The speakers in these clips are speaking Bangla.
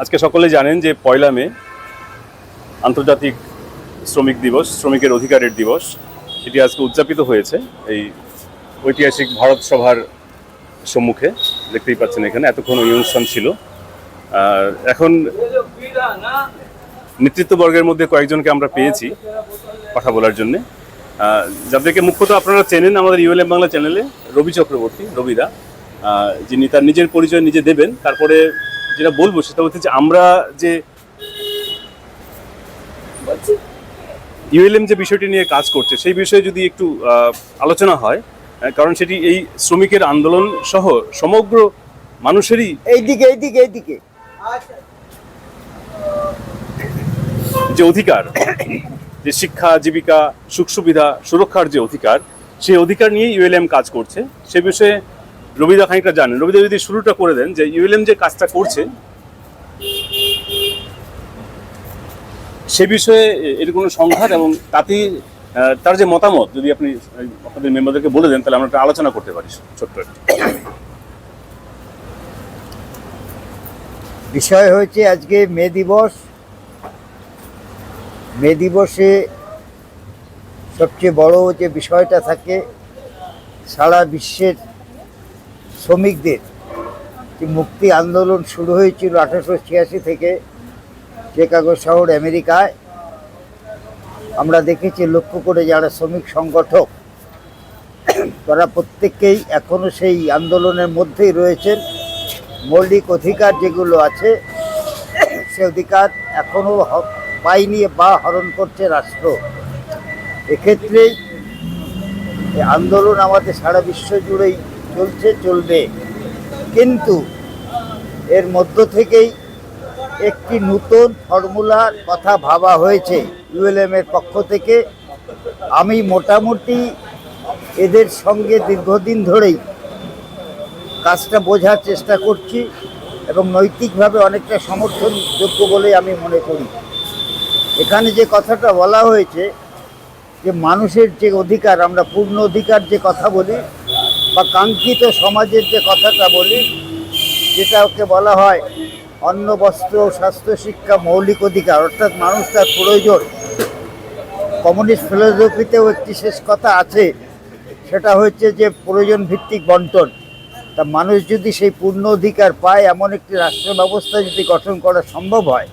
আজকে সকলে জানেন যে পয়লা মে, আন্তর্জাতিক শ্রমিক দিবস, শ্রমিকের অধিকারের দিবস, এটি আজকে উদযাপিত হয়েছে এই ঐতিহাসিক ভারত সভার সম্মুখে। দেখতেই পাচ্ছেন এখানে এতক্ষণ ওই অনুষ্ঠান ছিল। আর এখন নেতৃত্ববর্গের মধ্যে কয়েকজনকে আমরা পেয়েছি কথা বলার জন্যে। যাদেরকে মুখ্যত আপনারা চেনেন আমাদের ইউএলএম বাংলা চ্যানেলে, রবি চক্রবর্তী রবিদা যিনি তার নিজের পরিচয় নিজে দেবেন, তারপরে যেটা বলব সেটা হচ্ছে যে আমরা যে ইউএলএম যে বিষয়টি নিয়ে কাজ করছে সেই বিষয়ে যদি একটু আলোচনা হয় কারণ সেটি এই শ্রমিকের আন্দোলন সহ সমগ্র মানুষেরই এইদিকে এইদিকে এইদিকে। যে অধিকার যে শিক্ষা জীবিকা সুখ সুবিধা সুরক্ষার যে অধিকার সেই অধিকার নিয়ে ইউএলএম কাজ করছে। সে বিষয়ে রবিদা খানিকটা জানেন রবিদা যদি শুরুটা করে দেন যে ইউএলএম যে কাজটা করছে, সে বিষয়ে এর কোনো সংঘাত এবং তাতে তার যে মতামত, যদি আপনি আপনাদের মেম্বারদেরকে বলে দেন, তাহলে আমরা একটা আলোচনা করতে পারি, ছোট্ট একটু। বিষয় হয়েছে আজকে মে দিবস মে দিবসে সবচেয়ে বড় যে বিষয়টা থাকে, সারা বিশ্বের শ্রমিকদের যে মুক্তি আন্দোলন শুরু হয়েছিল আঠারোশো ছিয়াশি থেকে চিকাগো শহর আমেরিকায়, আমরা দেখেছি লক্ষ্য করে যারা শ্রমিক সংগঠক, তারা প্রত্যেককেই এখনও সেই আন্দোলনের মধ্যেই রয়েছেন। মৌলিক অধিকার যেগুলো আছে, সে অধিকার এখনও পায়নি বা হরণ করছে রাষ্ট্র। এক্ষেত্রেই আন্দোলন আমাদের সারা বিশ্ব জুড়েই চলছে, চলবে। কিন্তু এর মধ্য থেকেই একটি নতুন ফর্মুলার কথা ভাবা হয়েছে ইউএলএম এর পক্ষ থেকে। আমি মোটামুটি এদের সঙ্গে দীর্ঘদিন ধরেই কাজটা বোঝার চেষ্টা করছি এবং নৈতিকভাবে অনেকটা সমর্থনযোগ্য বলে আমি মনে করি। এখানে যে কথাটা বলা হয়েছে যে মানুষের যে অধিকার, আমরা পূর্ণ অধিকার যে কথা বলি বা কাঙ্ক্ষিত সমাজের যে কথাটা বলি, যেটা ওকে বলা হয় অন্ন, বস্ত্র, স্বাস্থ্য, শিক্ষা, মৌলিক অধিকার, অর্থাৎ মানুষ তার প্রয়োজন। কমিউনিস্ট ফিলোসফিতেও একটি শেষ কথা আছে, সেটা হচ্ছে যে প্রয়োজন ভিত্তিক বন্টন। তা মানুষ যদি সেই পূর্ণ অধিকার পায়, এমন একটি রাষ্ট্র ব্যবস্থা যদি গঠন করা সম্ভব হয়,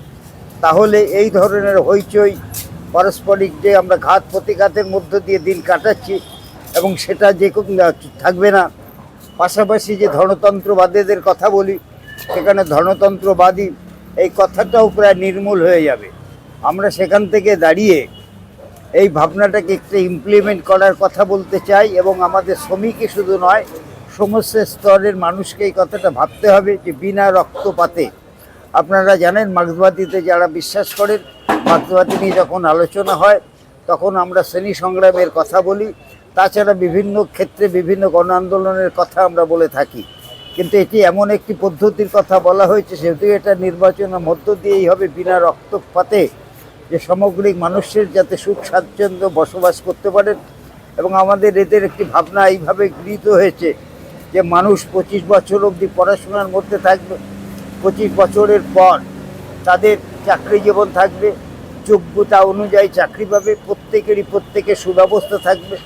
তাহলে এই ধরনের হইচই, পারস্পরিক যে আমরা ঘাত প্রতিঘাতের মধ্য দিয়ে দিন কাটাচ্ছি এবং সেটা যে থাকবে না। পাশাপাশি যে ধনতন্ত্রবাদীদের কথা বলি, সেখানে ধনতন্ত্রবাদী এই কথাটাও প্রায় নির্মূল হয়ে যাবে। আমরা সেখান থেকে দাঁড়িয়ে এই ভাবনাটাকে একটু ইমপ্লিমেন্ট করার কথা বলতে চাই এবং আমাদের শ্রমিকই শুধু নয়, সমস্ত স্তরের মানুষকে এই কথাটা ভাবতে হবে যে বিনা রক্তপাতে। আপনারা জানেন, মার্ক্সবাদীতে যারা বিশ্বাস করেন, মার্ক্সবাদী নিয়ে যখন আলোচনা হয়, তখন আমরা শ্রেণি সংগ্রামের কথা বলি তাছাড়া বিভিন্ন ক্ষেত্রে বিভিন্ন গণ আন্দোলনের কথা আমরা বলে থাকি। কিন্তু এটি এমন একটি পদ্ধতির কথা বলা হয়েছে যেহেতু এটা নির্বাচনের মধ্য দিয়েই হবে বিনা রক্তপাতে যে সামগ্রিক মানুষের যাতে সুখ স্বাচ্ছন্দ্য বসবাস করতে পারেন। এবং আমাদের এদের একটি ভাবনা এইভাবে গৃহীত হয়েছে যে মানুষ পঁচিশ বছর অবধি পড়াশোনার মধ্যে থাকবে, পঁচিশ বছরের পর তাদের চাকরি জীবন থাকবে, যোগ্যতা অনুযায়ী চাকরি পাবে, প্রত্যেকেরই প্রত্যেকের সুব্যবস্থা থাকবে।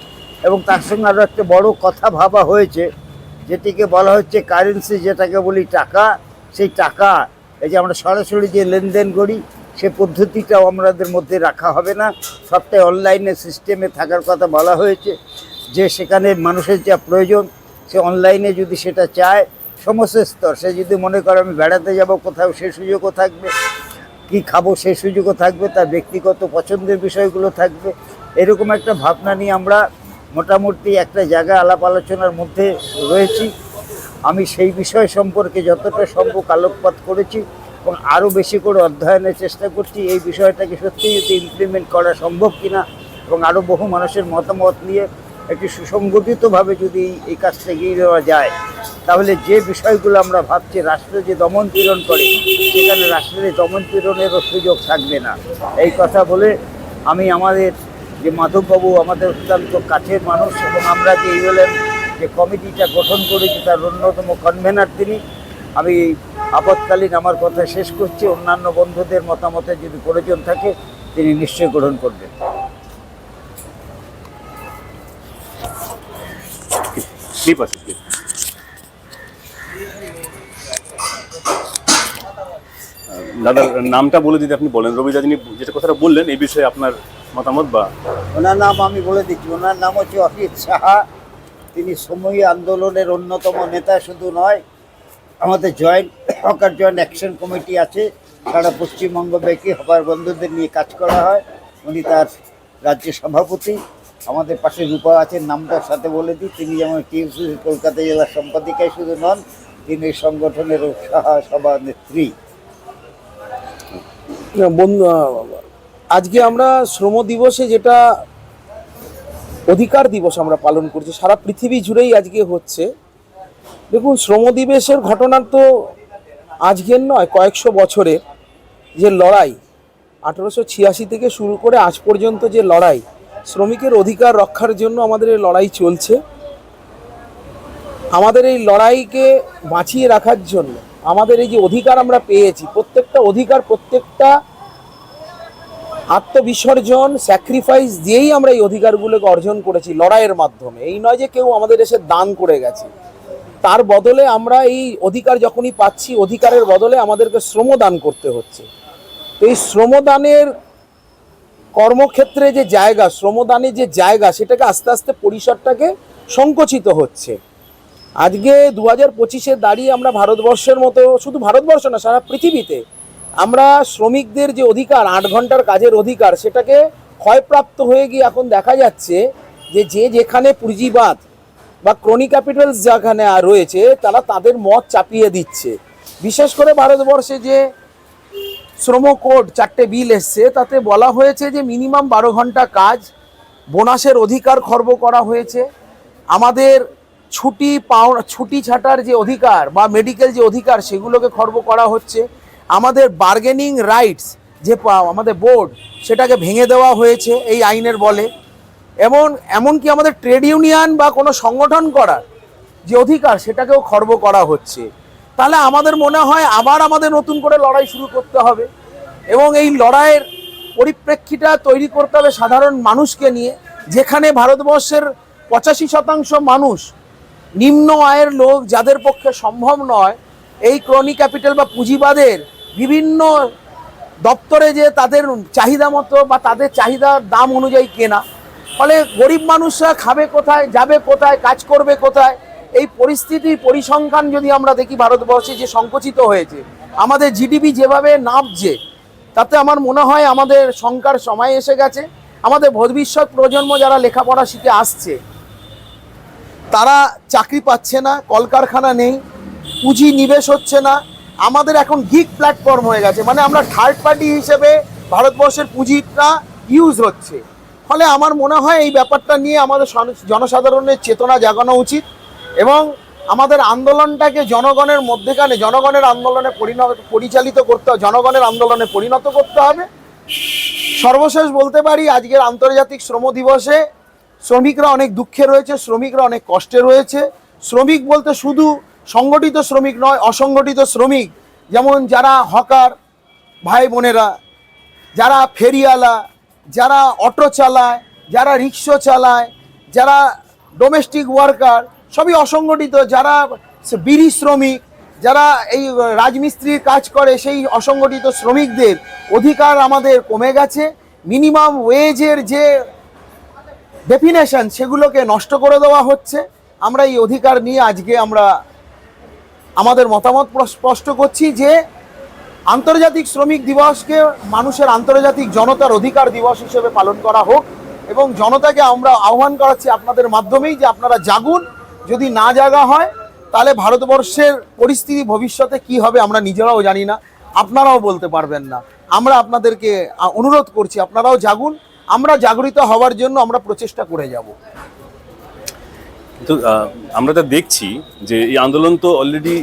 এবং তার সঙ্গে আরও একটা বড় কথা ভাবা হয়েছে, যেটিকে বলা হচ্ছে কারেন্সি যেটাকে বলি টাকা। সেই টাকা, এই যে আমরা সরাসরি যে লেনদেন করি, সে পদ্ধতিটাও আমাদের মধ্যে রাখা হবে না। সবটাই অনলাইনে সিস্টেমে থাকার কথা বলা হয়েছে। যে সেখানে মানুষের যা প্রয়োজন, সে অনলাইনে যদি সেটা চায়, সমস্ত স্তর, সে যদি মনে করে আমি বেড়াতে যাব, কোথাও সে সুযোগও থাকবে, কি খাব সে সুযোগও থাকবে, তার ব্যক্তিগত পছন্দের বিষয়গুলো থাকবে। এরকম একটা ভাবনা নিয়ে আমরা মোটামুটি একটা জায়গা আলাপ আলোচনার মধ্যে রয়েছি। আমি সেই বিষয় সম্পর্কে যতটা সম্ভব আলোকপাত করেছি এবং আরও বেশি করে অধ্যয়নের চেষ্টা করছি। এই বিষয়টাকে সত্যি যদি ইমপ্লিমেন্ট করা সম্ভব কিনা এবং আরও বহু মানুষের মতামত নিয়ে একটি সুসংগঠিতভাবে যদি এই কাজটা এগিয়ে দেওয়া যায়, তাহলে যে বিষয়গুলো আমরা ভাবছি রাষ্ট্র যে দমন পীড়ন করে, সেখানে রাষ্ট্রের দমন পীড়নেরও সুযোগ থাকবে না। এই কথা বলে আমি আমাদের যে মাধববাবু আমাদের অত্যন্ত কাছের মানুষ এবং আমরা যে ইউএলএম যে কমিটিটা গঠন করেছি তার অন্যতম কনভেনার তিনি, আমি আপৎকালীন আমার কথা শেষ করছি। অন্যান্য বন্ধুদের মতামতের যদি প্রয়োজন থাকে, তিনি নিশ্চয়ই গ্রহণ করবেন। দাদার নামটা বলে দিতে আপনি বলেন রবি যিনি যেটা কথাটা বললেন, এই বিষয়ে আপনার মতামত বা? ওনার নাম আমি বলে দিচ্ছি। ওনার নাম হচ্ছে অজিত সাহা। তিনি সময় আন্দোলনের অন্যতম নেতা শুধু নয় আমাদের joint hawker joint action committee আছে। সারা পশ্চিমবঙ্গ ব্যাপী হকার বন্ধুদের নিয়ে কাজ করা হয়। উনি তার রাজ্য সভাপতি। আমাদের পাশে রূপা আছেন নামটার সাথে বলে দিই। তিনি যেমন টিএমসি কলকাতা জেলার সম্পাদিকায় শুধু নন তিনি এই সংগঠনের সাহা সভানেত্রী। না, বন্ধু আজকে আমরা শ্রম দিবসে যেটা অধিকার দিবস আমরা পালন করছি, সারা পৃথিবী জুড়েই আজকে হচ্ছে। দেখুন, শ্রম দিবসের ঘটনা তো আজকের নয়, কয়েকশো বছরের যে লড়াই, আঠেরোশো ছিয়াশি থেকে শুরু করে আজ পর্যন্ত যে লড়াই, শ্রমিকের অধিকার রক্ষার জন্য আমাদের এই লড়াই চলছে। আমাদের এই লড়াইকে বাঁচিয়ে রাখার জন্য আমাদের এই যে অধিকার আমরা পেয়েছি, প্রত্যেকটা অধিকার, প্রত্যেকটা আত্মবিসর্জন স্যাক্রিফাইস দিয়েই আমরা এই অধিকারগুলোকে অর্জন করেছি লড়াইয়ের মাধ্যমে। এই নয় যে কেউ আমাদের এসে দান করে গেছে। তার বদলে আমরা এই অধিকার যখনই পাচ্ছি, অধিকারের বদলে আমাদেরকে শ্রমদান করতে হচ্ছে। তো এই শ্রমদানের কর্মক্ষেত্রে যে জায়গা শ্রমদানের যে জায়গা, সেটাকে আস্তে আস্তে পরিসরটাকে সংকুচিত হচ্ছে। আজকে দু হাজার পঁচিশে দাঁড়িয়ে আমরা ভারতবর্ষের মতো, শুধু ভারতবর্ষ না, সারা পৃথিবীতে আমরা শ্রমিকদের যে অধিকার, আট ঘণ্টার কাজের অধিকার, সেটাকে ক্ষয়প্রাপ্ত হয়ে গিয়ে এখন দেখা যাচ্ছে যে যে যেখানে পুঁজিবাদ বা ক্রনি ক্যাপিটালস যেখানে আর রয়েছে, তারা তাদের মত চাপিয়ে দিচ্ছে। বিশেষ করে ভারতবর্ষে যে শ্রম কোড চারটে বিল এসছে, তাতে বলা হয়েছে যে মিনিমাম বারো ঘণ্টা কাজ, বোনাসের অধিকার খর্ব করা হয়েছে। আমাদের ছুটি পাও ছুটি ছাটার যে অধিকার বা মেডিকেল যে অধিকার, সেগুলোকে খর্ব করা হচ্ছে। আমাদের বার্গেনিং রাইটস যে আমাদের বোর্ড সেটাকে ভেঙে দেওয়া হয়েছে এই আইনের বলে। এমন, এমনকি আমাদের ট্রেড ইউনিয়ন বা কোনো সংগঠন করার যে অধিকার, সেটাকেও খর্ব করা হচ্ছে। তাহলে আমাদের মনে হয় আবার আমাদের নতুন করে লড়াই শুরু করতে হবে। এবং এই লড়াইয়ের পরিপ্রেক্ষিটা তৈরি করতে হবে সাধারণ মানুষকে নিয়ে, যেখানে ভারতবর্ষের পঁচাশি শতাংশ মানুষ নিম্ন আয়ের লোক, যাদের পক্ষে সম্ভব নয় এই ক্রনি ক্যাপিটাল বা পুঁজিবাদের বিভিন্ন দপ্তরে যে তাদের চাহিদা মতো বা তাদের চাহিদার দাম অনুযায়ী কেনা, ফলে গরিব মানুষরা খাবে কোথায়, যাবে কোথায়, কাজ করবে কোথায়, এই পরিস্থিতির পরিসংখ্যান যদি আমরা দেখি ভারতবর্ষে যে সংকুচিত হয়েছে, আমাদের জিডিপি যেভাবে নামছে, তাতে আমার মনে হয় আমাদের শঙ্কার সময় এসে গেছে। আমাদের ভবিষ্যৎ প্রজন্ম যারা লেখাপড়া শিখে আসছে, তারা চাকরি পাচ্ছে না, কলকারখানা নেই পুঁজি নিবেশ হচ্ছে না। আমাদের এখন গিগ প্ল্যাটফর্ম হয়ে গেছে মানে আমরা থার্ড পার্টি হিসেবে ভারতবর্ষের পুঁজিটা ইউজ হচ্ছে। ফলে আমার মনে হয় এই ব্যাপারটা নিয়ে আমাদের জনসাধারণের চেতনা জাগানো উচিত এবং আমাদের আন্দোলনটাকে জনগণের মধ্যেখানে, জনগণের আন্দোলনে পরিণত, পরিচালিত করতে হবে, জনগণের আন্দোলনে পরিণত করতে হবে। সর্বশেষ বলতে পারি, আজকের আন্তর্জাতিক শ্রম দিবসে শ্রমিকরা অনেক দুঃখে রয়েছে, শ্রমিকরা অনেক কষ্টে রয়েছে। শ্রমিক বলতে শুধু সংগঠিত শ্রমিক নয়, অসংগঠিত শ্রমিক। যেমন যারা হকার ভাই বোনেরা, যারা ফেরিওয়ালা, যারা অটো চালায়, যারা রিক্সা চালায়, যারা ডোমেস্টিক ওয়ার্কার সবই অসংগঠিত। যারা বিড়ি শ্রমিক, যারা এই রাজমিস্ত্রির কাজ করে, সেই অসংগঠিত শ্রমিকদের অধিকার আমাদের কমে গেছে। মিনিমাম ওয়েজের যে ডেফিনেশন সেগুলোকে নষ্ট করে দেওয়া হচ্ছে। আমরা এই অধিকার নিয়ে আজকে আমরা আমাদের মতামত স্পষ্ট করছি যে আন্তর্জাতিক শ্রমিক দিবসকে মানুষের আন্তর্জাতিক জনতার অধিকার দিবস হিসেবে পালন করা হোক এবং জনতাকে আমরা আহ্বান করাচ্ছি আপনাদের মাধ্যমেই যে আপনারা জাগুন। যদি না জাগা হয়, তাহলে ভারতবর্ষের পরিস্থিতি ভবিষ্যতে কি হবে আমরা নিজেরাও জানি না, আপনারাও বলতে পারবেন না। আমরা আপনাদেরকে অনুরোধ করছি, আপনারাও জাগুন। আমরা জাগরিত হওয়ার জন্য আমরা প্রচেষ্টা করে যাব। আহ, আমরা যা দেখছি যে এই আন্দোলন তো অলরেডি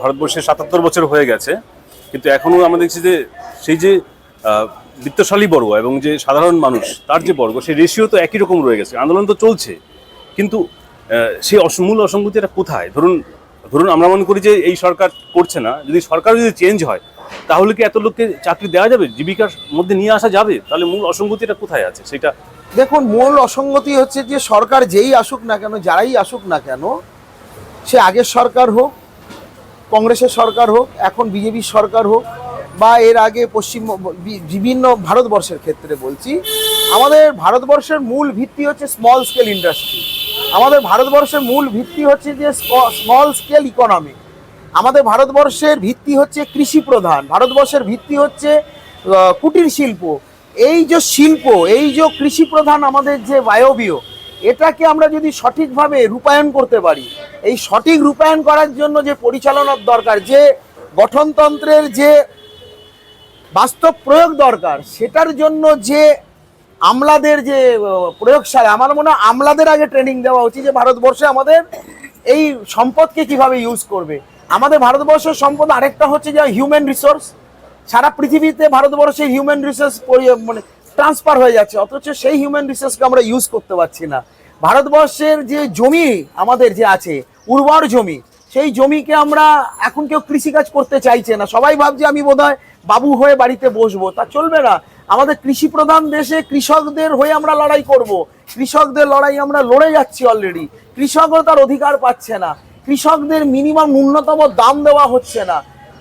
ভারতবর্ষে সাতাত্তর বছর হয়ে গেছে কিন্তু এখনও আমরা দেখছি যে সেই যে বিত্তশালী বর্গ এবং যে সাধারণ মানুষ তার যে বর্গ সেই রেশিও তো একই রকম রয়ে গেছে। আন্দোলন তো চলছে কিন্তু সেই মূল অসঙ্গতিটা কোথায়? ধরুন ধরুন আমরা মনে করি যে এই সরকার করছে না যদি সরকার যদি চেঞ্জ হয় তাহলে কি এত লোককে চাকরি দেওয়া যাবে? জীবিকার মধ্যে নিয়ে আসা যাবে? তাহলে মূল অসঙ্গতিটা কোথায় আছে? সেটা দেখুন, মূল অসঙ্গতি হচ্ছে যে সরকার যেই আসুক না কেন, যারাই আসুক না কেন, সে আগের সরকার হোক, কংগ্রেসের সরকার হোক, এখন বিজেপির সরকার হোক, বা এর আগে পশ্চিম, বিভিন্ন ভারতবর্ষের ক্ষেত্রে বলছি, আমাদের ভারতবর্ষের মূল ভিত্তি হচ্ছে স্মল স্কেল ইন্ডাস্ট্রি আমাদের ভারতবর্ষের মূল ভিত্তি হচ্ছে যে স্মল স্কেল ইকোনমি আমাদের ভারতবর্ষের ভিত্তি হচ্ছে কৃষি প্রধান। ভারতবর্ষের ভিত্তি হচ্ছে কুটির শিল্প। এই যে শিল্প, এই যে কৃষি প্রধান আমাদের যে বায়বীয়, এটাকে আমরা যদি সঠিকভাবে রূপায়ণ করতে পারি, এই সঠিক রূপায়ণ করার জন্য যে পরিচালনার দরকার, যে গঠনতন্ত্রের যে বাস্তব প্রয়োগ দরকার, সেটার জন্য যে আমলাদের যে প্রয়োগশালা, আমার মনে হয় আমলাদের আগে ট্রেনিং দেওয়া উচিত যে ভারতবর্ষে আমাদের এই সম্পদকে কীভাবে ইউজ করবে। আমাদের ভারতবর্ষের সম্পদ আরেকটা হচ্ছে যে হিউম্যান রিসোর্স সারা পৃথিবীতে ভারতবর্ষে হিউম্যান রিসোর্স মানে ট্রান্সফার হয়ে যাচ্ছে, অথচ সেই হিউম্যান রিসোর্সকে আমরা ইউজ করতে পারছি না। ভারতবর্ষের যে জমি আমাদের যে আছে, উর্বর জমি, সেই জমিকে আমরা এখন কেউ কৃষিকাজ করতে চাইছে না। সবাই ভাবছে আমি বোধহয় বাবু হয়ে বাড়িতে বসবো। তা চলবে না। আমাদের কৃষি প্রধান দেশে কৃষকদের হয়ে আমরা লড়াই করব। কৃষকদের লড়াই আমরা লড়ে যাচ্ছি অলরেডি কৃষকও তার অধিকার পাচ্ছে না। কৃষকদের মিনিমাম ন্যূনতম দাম দেওয়া হচ্ছে না।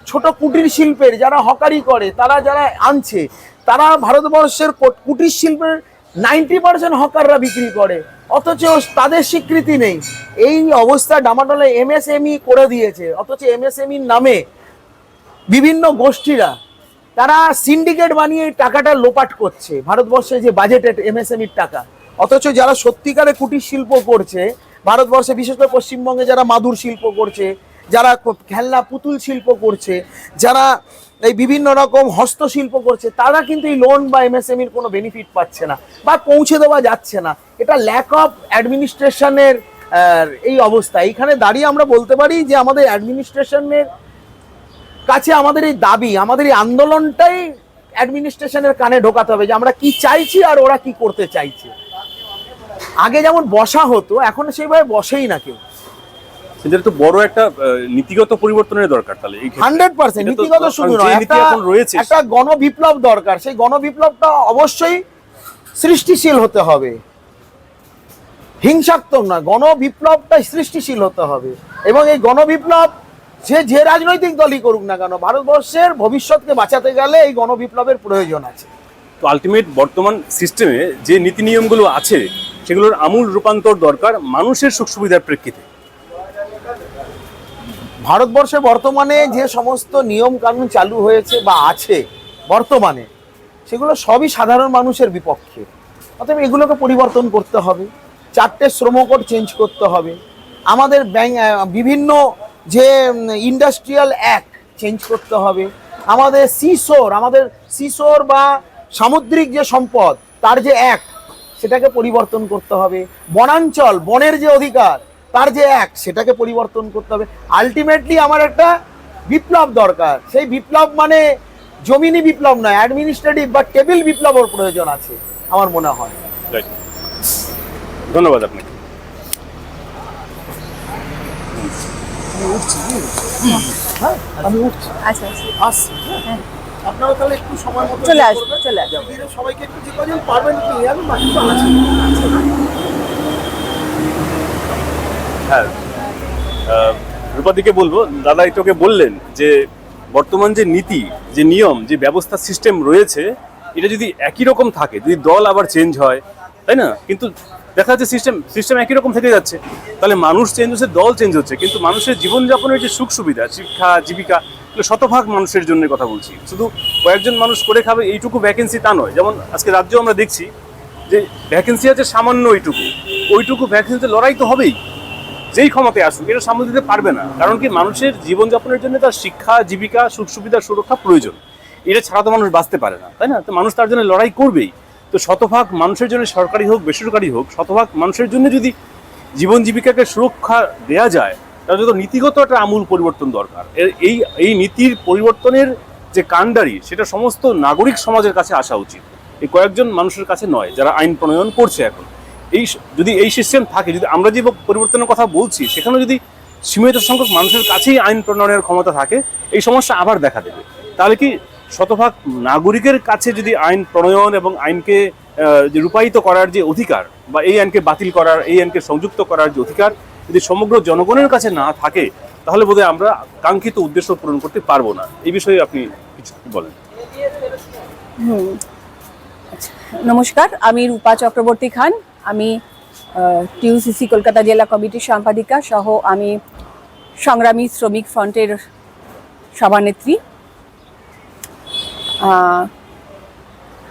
ছোট কুটির শিল্পের যারা হকারি করে, তারা যারা আনছে, তারা ভারতবর্ষের কুটির শিল্পের নাইনটি পার্সেন্ট হকাররা বিক্রি করে। অথচ তাদের স্বীকৃতি নেই। এই অবস্থা ডামাডোলে এমএসএমই করে দিয়েছে। অথচ এমএসএমইর নামে বিভিন্ন গোষ্ঠীরা, তারা সিন্ডিকেট বানিয়ে টাকাটা লোপাট করছে। ভারতবর্ষে যে বাজেটের এমএসএমইর টাকা। অথচ যারা সত্যিকারে কুটির শিল্প করছে, ভারতবর্ষে বিশেষ করে পশ্চিমবঙ্গে যারা মাদুর শিল্প করছে যারা খেলনা পুতুল শিল্প করছে, যারা এই বিভিন্ন রকম হস্তশিল্প করছে, তারা কিন্তু এই লোন বা এমএসএমইর কোনো বেনিফিট পাচ্ছে না বা পৌঁছে দেওয়া যাচ্ছে না। এটা ল্যাক অফ অ্যাডমিনিস্ট্রেশনের এই অবস্থা। এইখানে দাঁড়িয়ে আমরা বলতে পারি যে আমাদের অ্যাডমিনিস্ট্রেশনের কাছে আমাদের এই দাবি, আমাদের এই আন্দোলনটাই অ্যাডমিনিস্ট্রেশনের কানে ঢোকাতে হবে যে আমরা কি চাইছি আর ওরা কি করতে চাইছে। আগে যেমন বসা হতো, এখন সেইভাবে বসেই না কেউ। তো বড় একটা নীতিগত পরিবর্তনের দরকার তাহলে হান্ড্রেড পার্সেন্ট নীতিগত শুধু নয় একটা রয়েছে। একটা গণবিপ্লব দরকার। সেই গণবিপ্লবটা অবশ্যই সৃষ্টিশীল হতে হবে। হিংসাত্মক না গণবিপ্লবটা সৃষ্টিশীল হতে হবে। এবং এই গণবিপ্লব যে যে রাজনৈতিক দলই করুক না কেন ভারতবর্ষের ভবিষ্যৎকে বাঁচাতে গেলে এই গণবিপ্লবের প্রয়োজন আছে। তো আলটিমেট বর্তমান সিস্টেমে যে নীতি নিয়মগুলো আছে সেগুলোর আমূল রূপান্তর দরকার মানুষের সুখ সুবিধার প্রেক্ষিতে। ভারতবর্ষে বর্তমানে যে সমস্ত নিয়ম কানুন চালু হয়েছে বা আছে বর্তমানে, সেগুলো সবই সাধারণ মানুষের বিপক্ষে। অতএব এগুলোকে পরিবর্তন করতে হবে, চারটে শ্রমকোড চেঞ্জ করতে হবে। আমাদের ব্যাং বিভিন্ন যে ইন্ডাস্ট্রিয়াল অ্যাক্ট চেঞ্জ করতে হবে। আমাদের সিসোর আমাদের সিসোর বা সামুদ্রিক যে সম্পদ, তার যে অ্যাক্ট সেটাকে পরিবর্তন করতে হবে। বনাঞ্চল, বনের যে অধিকার তার যে এক সেটাকে পরিবর্তন করতে হবে। আলটিমেটলি আমার একটা বিপ্লব দরকার। সেই বিপ্লব মানে জমিনি বিপ্লব নয় অ্যাডমিনিস্ট্রেটিভ বা টেবিল বিপ্লবের প্রয়োজন আছে আমার মনে হয়। ধন্যবাদ আপনাকে। আমি উঠছি। আচ্ছা আচ্ছা। হ্যাঁ। আপনারা তাহলে একটু সময় মতো চলে ইয়ে আসবে, চলে আসবে। সবাইকে একটু যে কজন পারবেন কি? আমি বাকি তো আছি। হ্যাঁ। রূপাদিকে বলব, দাদা তোকে বললেন যে বর্তমান যে নীতি, যে নিয়ম, যে ব্যবস্থা সিস্টেম রয়েছে, এটা যদি একই রকম থাকে, যদি দল আবার চেঞ্জ হয়, তাই না? কিন্তু দেখা যাচ্ছে সিস্টেম সিস্টেম একই রকম থেকে যাচ্ছে। তাহলে মানুষ চেঞ্জ হচ্ছে, দল চেঞ্জ হচ্ছে, কিন্তু মানুষের জীবনযাপনের যে সুখ সুবিধা, শিক্ষা, জীবিকা শতভাগ মানুষের জন্য কথা বলছি। শুধু কয়েকজন মানুষ করে খাবে, এইটুকু ভ্যাকেন্সি তা নয়। যেমন আজকে রাজ্য আমরা দেখছি যে ভ্যাকেন্সি আছে সামান্য ওইটুকু। ওইটুকু ভ্যাকেন্সিতে লড়াই তো হবেই। যেই ক্ষমতায় আসুক, এটা সামলে দিতে পারবে না। কারণ কি, মানুষের জীবনযাপনের জন্য তার শিক্ষা, জীবিকা সুখ সুবিধা সুরক্ষা প্রয়োজন। এটা ছাড়া তো মানুষ বাঁচতে পারে না, তাই না? তো মানুষ তার জন্য লড়াই করবেই। তো শতভাগ মানুষের জন্য সরকারি হোক, বেসরকারি হোক, শতভাগ মানুষের জন্য যদি জীবন জীবিকাকে সুরক্ষা দেয়া যায়, তাহলে তো নীতিগত একটা আমূল পরিবর্তন দরকার। এই এই নীতির পরিবর্তনের যে কাণ্ডারি, সেটা সমস্ত নাগরিক সমাজের কাছে আসা উচিত। এই কয়েকজন মানুষের কাছে নয়, যারা আইন প্রণয়ন করছে এখন। এই যদি এই সিস্টেম থাকে যদি আমরা যে পরিবর্তনের কথা বলছি সেখানে যদি সীমিত সংখ্যক মানুষের কাছেই আইন প্রণয়নের ক্ষমতা থাকে এই সমস্যা আবার দেখা দেবে। তাহলে কি শতভাগ নাগরিকের কাছে যদি আইন প্রণয়ন এবং আইনকে যে রূপায়িত করার যে অধিকার বা এই আইনকে বাতিল করার এই আইনকে সংযুক্ত করার যে অধিকার যদি সমগ্র জনগণের কাছে না থাকে তাহলে বোধহয় আমরা কাঙ্ক্ষিত উদ্দেশ্য পূরণ করতে পারব না। এই বিষয়ে আপনি কিছু বলেন। নমস্কার, আমি রূপা চক্রবর্তী খান। আমি টিউসিসি কলকাতা জেলা কমিটির সম্পাদিকা সহ আমি সংগ্রামী শ্রমিক ফ্রন্টের সভানেত্রী।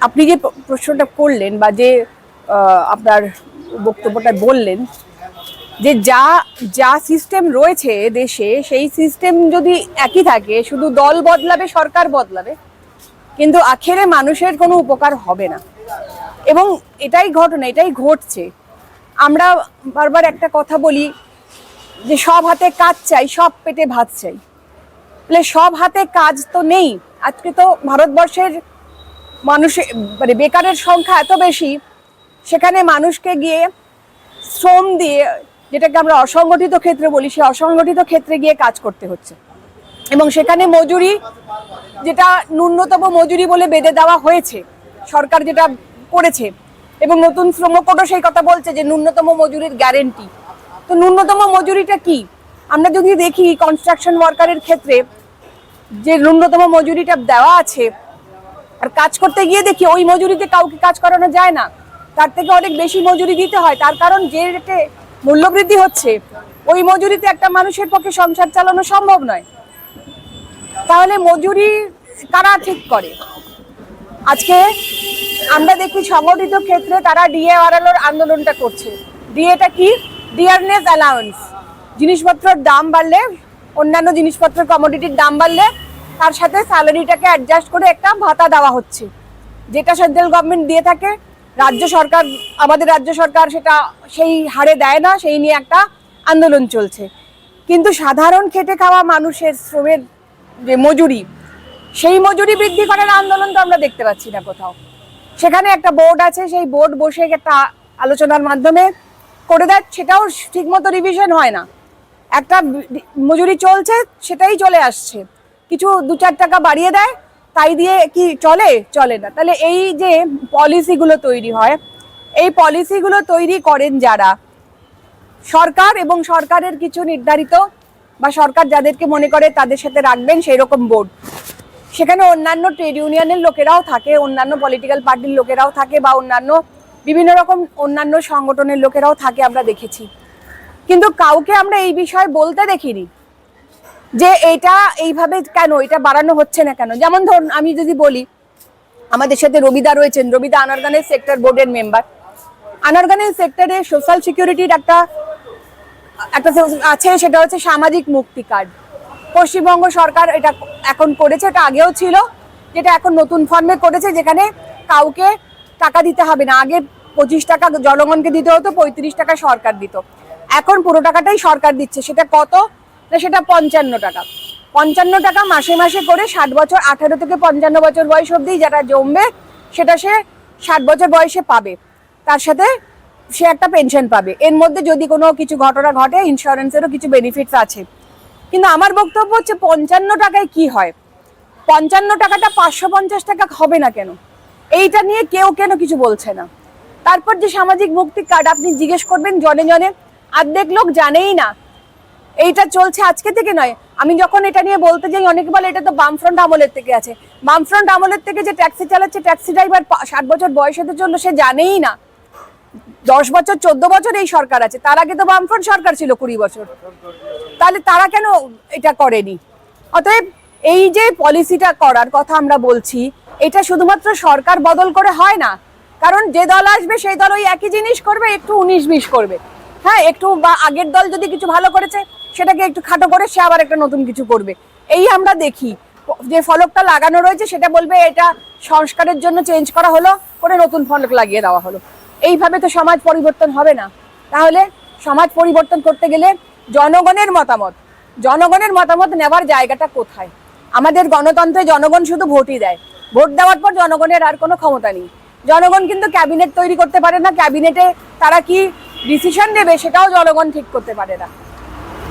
আপনি যে প্রশ্নটা করলেন বা যে আপনার বক্তব্যটা বললেন, যে যা যা সিস্টেম রয়েছে দেশে, সেই সিস্টেম যদি একই থাকে, শুধু দল বদলাবে, সরকার বদলাবে, কিন্তু আখেরে মানুষের কোনো উপকার হবে না। এবং এটাই ঘটনা, এটাই ঘটছে। আমরা বারবার একটা কথা বলি যে সব হাতে কাজ চাই, সব পেটে ভাত চাই। বলে সব হাতে কাজ তো নেই। আজকে তো ভারতবর্ষের মানুষের মানে বেকারের সংখ্যা এত বেশি, সেখানে মানুষকে গিয়ে শ্রম দিয়ে, যেটাকে আমরা অসংগঠিত ক্ষেত্রে বলি, সেই অসংগঠিত ক্ষেত্রে গিয়ে কাজ করতে হচ্ছে। এবং সেখানে মজুরি, যেটা ন্যূনতম মজুরি বলে বেঁধে দেওয়া হয়েছে, সরকার যেটা করেছে। এবং নতুন শ্রম কোডও সেই কথা বলছে যে ন্যূনতম মজুরির গ্যারেন্টি তো ন্যূনতম মজুরিটা কি? আমরা যদি দেখি কনস্ট্রাকশন ওয়ার্কারের ক্ষেত্রে যে ন্যূনতম মজুরিটা দেওয়া আছে, আর কাজ করতে গিয়ে দেখি ওই মজুরিতে কাউকে কাজ করানো যায় না। তার থেকে অনেক বেশি মজুরি দিতে হয়। তার কারণ যে রেটে মূল্যবৃদ্ধি হচ্ছে, ওই মজুরিতে একটা মানুষের পক্ষে সংসার চালানো সম্ভব নয়। তাহলে মজুরি কারা ঠিক করে? আজকে আমরা দেখি সংগঠিত ক্ষেত্রে তারা ডিএ আড়ালোর আন্দোলনটা করছে। ডিএটা কি? ডিয়ারনেস অ্যালাউন্স জিনিসপত্রের দাম বাড়লে, অন্যান্য জিনিসপত্রের কমোডিটির দাম বাড়লে, তার সাথে স্যালারিটাকে অ্যাডজাস্ট করে একটা ভাতা দেওয়া হচ্ছে। যেটা সেন্ট্রাল গভর্নমেন্ট দিয়ে থাকে, রাজ্য সরকার, আমাদের রাজ্য সরকার সেটা সেই হারে দেয় না, সেই নিয়ে একটা আন্দোলন চলছে। কিন্তু সাধারণ খেটে খাওয়া মানুষের শ্রমের যে মজুরি সেই মজুরি বৃদ্ধি করার আন্দোলন তো আমরা দেখতে পাচ্ছি না কোথাও। সেখানে একটা বোর্ড আছে, সেই বোর্ড বসে একটা আলোচনার মাধ্যমে করে দেয়, সেটাও ঠিকমতো রিভিশন হয় না। একটা মজুরি চলছে, সেটাই চলে আসছে। কিছু দু চার টাকা বাড়িয়ে দেয়, তাই দিয়ে কি চলে? চলে না। তাহলে এই যে পলিসিগুলো তৈরি হয়, এই পলিসিগুলো তৈরি করেন যারা, সরকার এবং সরকারের কিছু নির্ধারিত বা সরকার যাদেরকে মনে করে তাদের সাথে রাখবেন, সেই রকম বোর্ড। সেখানে অন্যান্য ট্রেড ইউনিয়নের লোকেরাও থাকে, অন্যান্য পলিটিক্যাল পার্টির লোকেরাও থাকে বা অন্যান্য বিভিন্ন রকম অন্যান্য সংগঠনের লোকেরাও থাকে আমরা দেখেছি। কিন্তু কাউকে আমরা এই বিষয়ে বলতে দেখিনি যে এটা এইভাবে কেন, এটা বাড়ানো হচ্ছে না কেন? যেমন ধরুন, আমি যদি বলি, আমাদের সাথে রবিদা রয়েছেন, রবিদা আনারগানের সেক্টর বোর্ডের মেম্বার আনারগানের সেক্টরে সোশ্যাল সিকিউরিটির একটা একটা আছে, সেটা হচ্ছে সামাজিক মুক্তি কার্ড পশ্চিমবঙ্গ সরকার এটা এখন করেছে, এটা আগেও ছিল, যেটা এখন নতুন ফর্মে করেছে, যেখানে কাউকে টাকা দিতে হবে না। আগে পঁচিশ টাকা জনগণকে দিতে হতো, পঁয়ত্রিশ টাকা সরকার দিত। এখন পুরো টাকাটাই সরকার দিচ্ছে। সেটা কত? না, সেটা পঞ্চান্ন টাকা। পঞ্চান্ন টাকা মাসে মাসে করে ষাট বছর, আঠারো থেকে পঞ্চান্ন বছর বয়স অবধি যারা জমবে, সেটা সে ষাট বছর বয়সে পাবে। তার সাথে সে একটা পেনশন পাবে। এর মধ্যে যদি কোনো কিছু ঘটনা ঘটে ইন্স্যুরেন্সেরও কিছু বেনিফিটস আছে। কিন্তু আমার বক্তব্য হচ্ছে পঞ্চান্ন টাকায় কি হয়? পঞ্চান্ন টাকাটা পাঁচশো পঞ্চাশ টাকা হবে না কেন? এইটা নিয়ে কেউ কেন কিছু বলছে না। তারপর যে সামাজিক মুক্তি কার্ড আপনি জিজ্ঞেস করবেন জনে জনে অর্ধেক লোক জানেই না। এইটা চলছে আজকে থেকে নয়। আমি যখন এটা নিয়ে বলতে যাই, অনেকে বলে এটা তো বামফ্রন্ট আমলের থেকে আছে। বামফ্রন্ট আমলের থেকে যে ট্যাক্সি চালাচ্ছে ট্যাক্সি ড্রাইভার ষাট বছর বয়স হতে চলল, সে জানেই না। দশ বছর, চোদ্দ বছর এই সরকার আছে। তার আগে তো বামফ্রন্ট সরকার ছিল কুড়ি বছর। তাহলে তারা কেন এটা করেনি? অতএব এই যে পলিসিটা করার কথা আমরা বলছি, এটা শুধুমাত্র সরকার বদল করে হয় না। কারণ যে দল আসবে, সেই দল ওই একই জিনিস করবে, একটু উনিশ বিশ করবে। হ্যাঁ একটু বা আগের দল যদি কিছু ভালো করেছে, সেটাকে একটু খাটো করে সে আবার একটা নতুন কিছু করবে। এই আমরা দেখি। যে ফলকটা লাগানো রয়েছে, সেটা বলবে এটা সংস্কারের জন্য চেঞ্জ করা হলো, করে নতুন ফলক লাগিয়ে দেওয়া হলো। এইভাবে তো সমাজ পরিবর্তন হবে না। তাহলে সমাজ পরিবর্তন করতে গেলে জনগণের মতামত জনগণের মতামত নেওয়ার জায়গাটা কোথায়? আমাদের গণতন্ত্রে জনগণ শুধু ভোটই দেয়। ভোট দেওয়ার পর জনগণের আর কোনো ক্ষমতা নেই। জনগণ কিন্তু ক্যাবিনেট তৈরি করতে পারে না, ক্যাবিনেটে তারা কি ডিসিশন নেবে সেটাও জনগণ ঠিক করতে পারে না।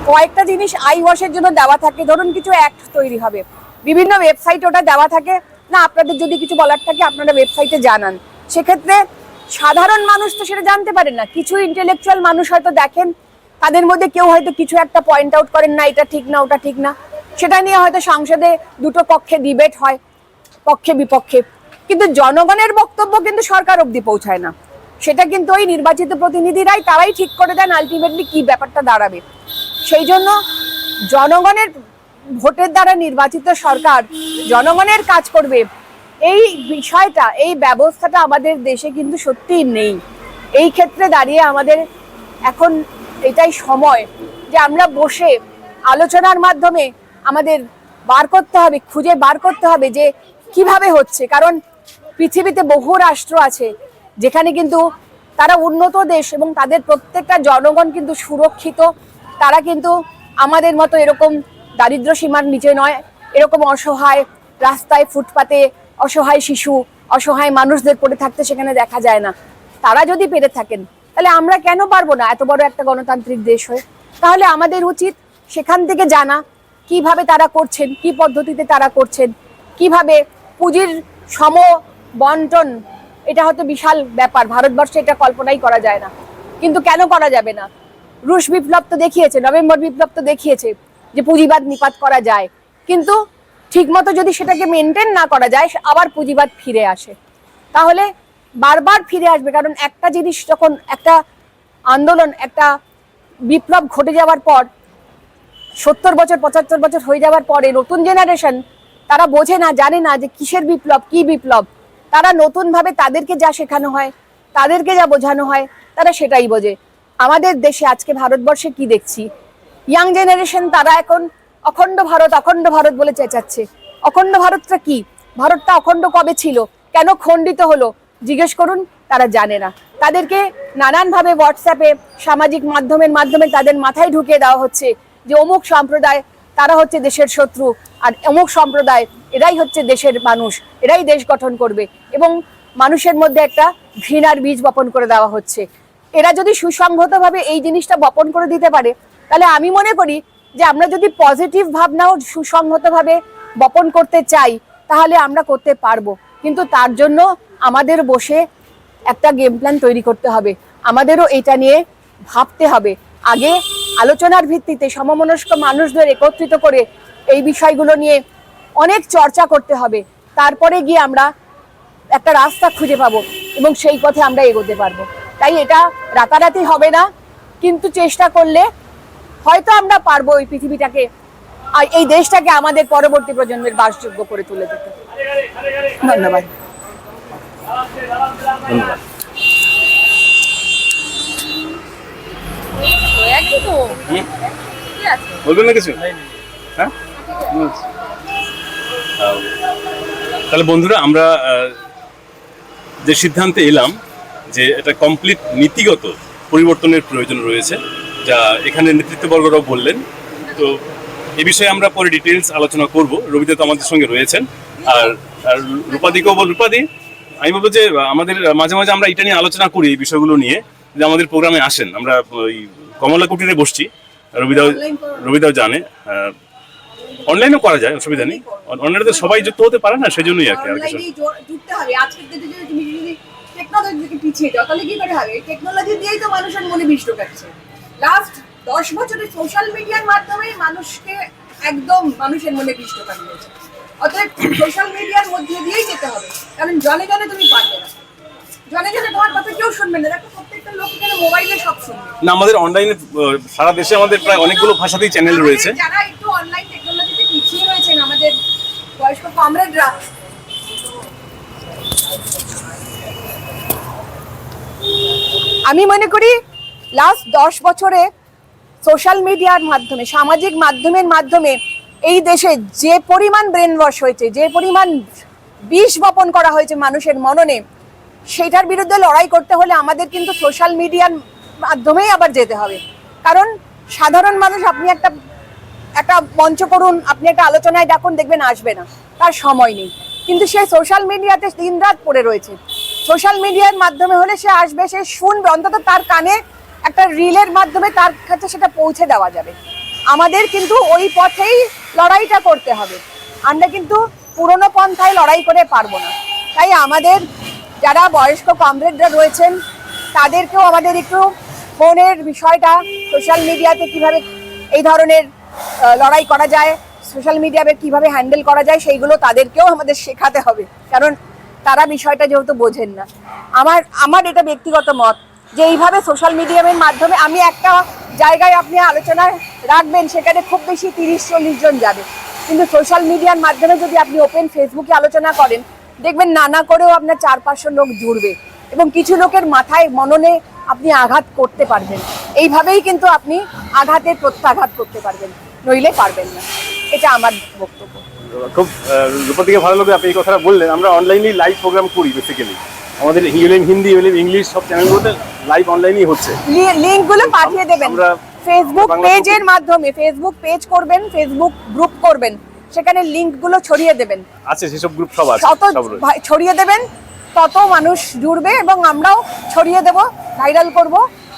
কয়েকটা জিনিস আই ওয়াশের জন্য দেওয়া থাকে, ধরুন কিছু অ্যাক্ট তৈরি হবে। বিভিন্ন ওয়েবসাইটে ওটা দেওয়া থাকে। না, আপনাদের যদি কিছু বলার থাকে, আপনারা ওয়েবসাইটে জানান। সেক্ষেত্রে সাধারণ মানুষ তো সেটা জানতে পারেন না। কিছু ইন্টেলেকচুয়াল মানুষ হয়তো দেখেন, তাদের মধ্যে কেউ হয়তো কিছু একটা পয়েন্ট আউট করেন না, এটা ঠিক না, ওটা ঠিক না। সেটা নিয়ে হয়তো সংসদে দুটো পক্ষে ডিবেট হয়, পক্ষে বিপক্ষে। কিন্তু জনগণের বক্তব্য কিন্তু সরকার অবধি পৌঁছায় না। সেটা কিন্তু ওই নির্বাচিত প্রতিনিধিরাই তারাই ঠিক করে দেন আলটিমেটলি কি ব্যাপারটা দাঁড়াবে। সেই জন্য জনগণের ভোটের দ্বারা নির্বাচিত সরকার জনগণের কাজ করবে। এই বিষয়টা, এই ব্যবস্থাটা আমাদের দেশে কিন্তু সত্যিই নেই। এই ক্ষেত্রে দাঁড়িয়ে আমাদের এখন এটাই সময় যে আমরা বসে আলোচনার মাধ্যমে আমাদের বার করতে হবে, খুঁজে বার করতে হবে যে কীভাবে হচ্ছে। কারণ পৃথিবীতে বহু রাষ্ট্র আছে যেখানে কিন্তু তারা উন্নত দেশ এবং তাদের প্রত্যেকটা জনগণ কিন্তু সুরক্ষিত। তারা কিন্তু আমাদের মতো এরকম দারিদ্র সীমার নিচে নয়, এরকম অসহায় রাস্তায় ফুটপাতে অসহায় শিশু, অসহায় মানুষদের পড়ে থাকতে সেখানে দেখা যায় না। তারা যদি পেরে থাকেন, তাহলে আমরা কেন পারব না এত বড় একটা গণতান্ত্রিক দেশ হয়ে? তাহলে আমাদের উচিত সেখান থেকে জানা কীভাবে তারা করছেন, কি পদ্ধতিতে তারা করছেন, কীভাবে পুঁজির সম বন্টন, এটা হয়তো বিশাল ব্যাপার, ভারতবর্ষে এটা কল্পনাই করা যায় না। কিন্তু কেন করা যাবে না? রুশ বিপ্লব তো দেখিয়েছে, নভেম্বর বিপ্লব তো দেখিয়েছে যে পুঁজিবাদ নিপাত করা যায়। কিন্তু ঠিকমতো যদি সেটাকে মেনটেন না করা যায় আবার পুঁজিবাদ ফিরে আসে। তাহলে বারবার ফিরে আসবে, কারণ একটা জিনিস যখন একটা আন্দোলন, একটা বিপ্লব ঘটে যাওয়ার পর, সত্তর বছর, পঁচাত্তর বছর হয়ে যাওয়ার পরে নতুন জেনারেশন তারা বোঝে না, জানে না যে কিসের বিপ্লব, কি বিপ্লব। তারা নতুনভাবে তাদেরকে যা শেখানো হয়, তাদেরকে যা বোঝানো হয়, তারা সেটাই বোঝে। আমাদের দেশে আজকে ভারতবর্ষে কি দেখছি? ইয়াং জেনারেশন তারা এখন অখণ্ড ভারত অখণ্ড ভারত বলে চেঁচাচ্ছে। অখণ্ড ভারতটা কি? ভারতটা অখণ্ড কবে ছিল? কেন খণ্ডিত হলো? জিজ্ঞেস করুন, তারা জানে না। তাদেরকে নানানভাবে হোয়াটসঅ্যাপে সামাজিক মাধ্যমের মাধ্যমে তাদের মাথায় ঢুকিয়ে দেওয়া হচ্ছে যে অমুক সম্প্রদায়, তারা হচ্ছে দেশের শত্রু, আর অমুক সম্প্রদায়, এরাই হচ্ছে দেশের মানুষ, এরাই দেশ গঠন করবে। এবং মানুষের মধ্যে একটা ঘৃণার বীজ বপন করে দেওয়া হচ্ছে। এরা যদি সুসংহতভাবে এই জিনিসটা বপন করে দিতে পারে, তাহলে আমি মনে করি যে আমরা যদি পজিটিভ ভাবনাও সুসংহতভাবে বপন করতে চাই, তাহলে আমরা করতে পারব। কিন্তু তার জন্য আমাদের বসে একটা গেম প্ল্যান তৈরি করতে হবে। আমাদেরও এটা নিয়ে ভাবতে হবে। আগে আলোচনার ভিত্তিতে সমমনস্ক মানুষদের একত্রিত করে এই বিষয়গুলো নিয়ে অনেক চর্চা করতে হবে। তারপরে গিয়ে আমরা একটা রাস্তা খুঁজে পাবো এবং সেই পথে আমরা এগোতে পারব। তাই এটা রাতারাতি হবে না, কিন্তু চেষ্টা করলে হয়তো আমরা পারব এই পৃথিবীটাকে আর এই দেশটাকে আমাদের পরবর্তী প্রজন্মের বাসযোগ্য করে তুলে দিতে। ধন্যবাদ। বলবেন না কিছু? হ্যাঁ? তাহলে বন্ধুরা, আমরা যে সিদ্ধান্তে এলাম যে এটা কমপ্লিট নীতিগত পরিবর্তনের প্রয়োজন রয়েছে যা এখানে নেতৃত্ববর্গরাও বললেন। তো এ বিষয়ে আমরা পরে ডিটেলস আলোচনা করব। রবিদা তো আমাদের সঙ্গে রয়েছেন। আর আর রূপাদিকেও বল রূপাদি, আমি বলব যে, আমাদের মাঝে মাঝে আমরা এটা নিয়ে আলোচনা করি এই বিষয়গুলো নিয়ে, যে আমাদের প্রোগ্রামে আসেন। আমরা ওই কমলা কুটিরে বসছি। রবিদাও রবিদাও জানে। অনলাইনও করা যায়, অসুবিধা নেই। অনলাইনে তো সবাই যুক্ত হতে পারে না, সেজন্যই আর কি, আর কিছু টেকনোলজি দিয়েই তো মানুষের মনে লাস্ট দশ বছরে সোশ্যাল মিডিয়ার মাধ্যমে মানুষকে একদম মানুষের মনে বিষ ঢোকানো হয়েছে অতএব সোশ্যাল মিডিয়ার মধ্যে দিয়েই যেতে হবে কারণ জনে জনে তুমি পারবে না। জনে জনে তোমার কথা কেউ শুনবে না। দেখো প্রত্যেকটা লোক এখানে মোবাইলে সব শুনবে। না আমাদের অনলাইনে সারা দেশে আমাদের প্রায় অনেকগুলো ভাষাতেই চ্যানেল রয়েছে। যারা একটু অনলাইন টেকনোলজিতে পিছিয়ে রয়েছেন আমাদের বয়স্ক কমরেডরা আমি মনে করি লাস্ট দশ বছরে সোশ্যাল মিডিয়ার মাধ্যমে, সামাজিক মাধ্যমের মাধ্যমে এই দেশে যে পরিমাণ ব্রেন ওয়াশ হয়েছে, যে পরিমাণ বিষ বপন করা হয়েছে মানুষের মননে, সেটার বিরুদ্ধে লড়াই করতে হলে আমাদের কিন্তু সোশ্যাল মিডিয়ার মাধ্যমেই আবার যেতে হবে। কারণ সাধারণ মানুষ, আপনি একটা একটা মঞ্চ করুন, আপনি একটা আলোচনায় ডাকুন, দেখবেন আসবে না, তার সময় নেই। কিন্তু সে সোশ্যাল মিডিয়াতে দিনরাত পড়ে রয়েছে। সোশ্যাল মিডিয়ার মাধ্যমে হলে সে আসবে, সে শুনবে, অন্তত তার কানে একটা রিলের মাধ্যমে তার কাছে সেটা পৌঁছে দেওয়া যাবে। আমাদের কিন্তু ওই পথেই লড়াইটা করতে হবে। আমরা কিন্তু পুরনো পন্থায় লড়াই করে পারব না। তাই আমাদের যারা বয়স্ক কমরেডরা রয়েছেন, তাদেরকেও আমাদের একটু ফোনের বিষয়টা সোশ্যাল মিডিয়াতে কীভাবে এই ধরনের লড়াই করা যায় সোশ্যাল মিডিয়াতে কীভাবে হ্যান্ডেল করা যায়, সেইগুলো তাদেরকেও আমাদের শেখাতে হবে। কারণ তারা বিষয়টা যেহেতু বোঝেন না। আমার আমার এটা ব্যক্তিগত মত। যে এইভাবে সোশ্যাল মিডিয়ামের মাধ্যমে আমি একটা জায়গায় আপনি আলোচনা রাখবেন, সেখানে খুব বেশি তিরিশ, চল্লিশ জন যাবে। কিন্তু সোশ্যাল মিডিয়ার মাধ্যমে যদি আপনি ওপেন ফেসবুকে আলোচনা করেন, দেখবেন নানা করেও আপনার চার, পাঁচশো লোক জুড়বে এবং কিছু লোকের মাথায়, মননে আপনি আঘাত করতে পারবেন। এইভাবেই কিন্তু আপনি আঘাতের প্রত্যাঘাত করতে পারবেন, নইলে পারবেন না। এটা আমার বক্তব্য। খুব রূপতিকে ভালো লাগবে আপনি এই কথাটা বললেন। আমরা অনলাইনেই লাইভ প্রোগ্রাম করি বেসিক্যালি আমাদের ইংলিশ হিন্দি ইংলিশ সব চ্যানেলগুলোতে লাইভ অনলাইনেই হচ্ছে। লিঙ্কগুলো পাঠিয়ে দেবেন। আমরা- ফেসবুক পেজের মাধ্যমে ফেসবুক পেজ করবেন ফেসবুক গ্রুপ করবেন সেখানে লিঙ্কগুলো ছড়িয়ে দেবেন। আছে সেসব গ্রুপ সব আছে ভা- ছড়িয়ে দেবেন তত মানুষ জুড়বে এবং আমরাও ছড়িয়ে দেব ভাইরাল করব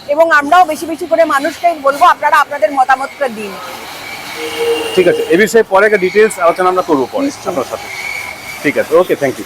এবং আমরাও বেশি বেশি করে মানুষকে বলব আপনারা আপনাদের মতামতটা দিন। ঠিক আছে এ বিষয়ে পরে একটা ডিটেলস আলোচনা আমরা করব পরে আপনার সাথে। ঠিক আছে ওকে থ্যাংক ইউ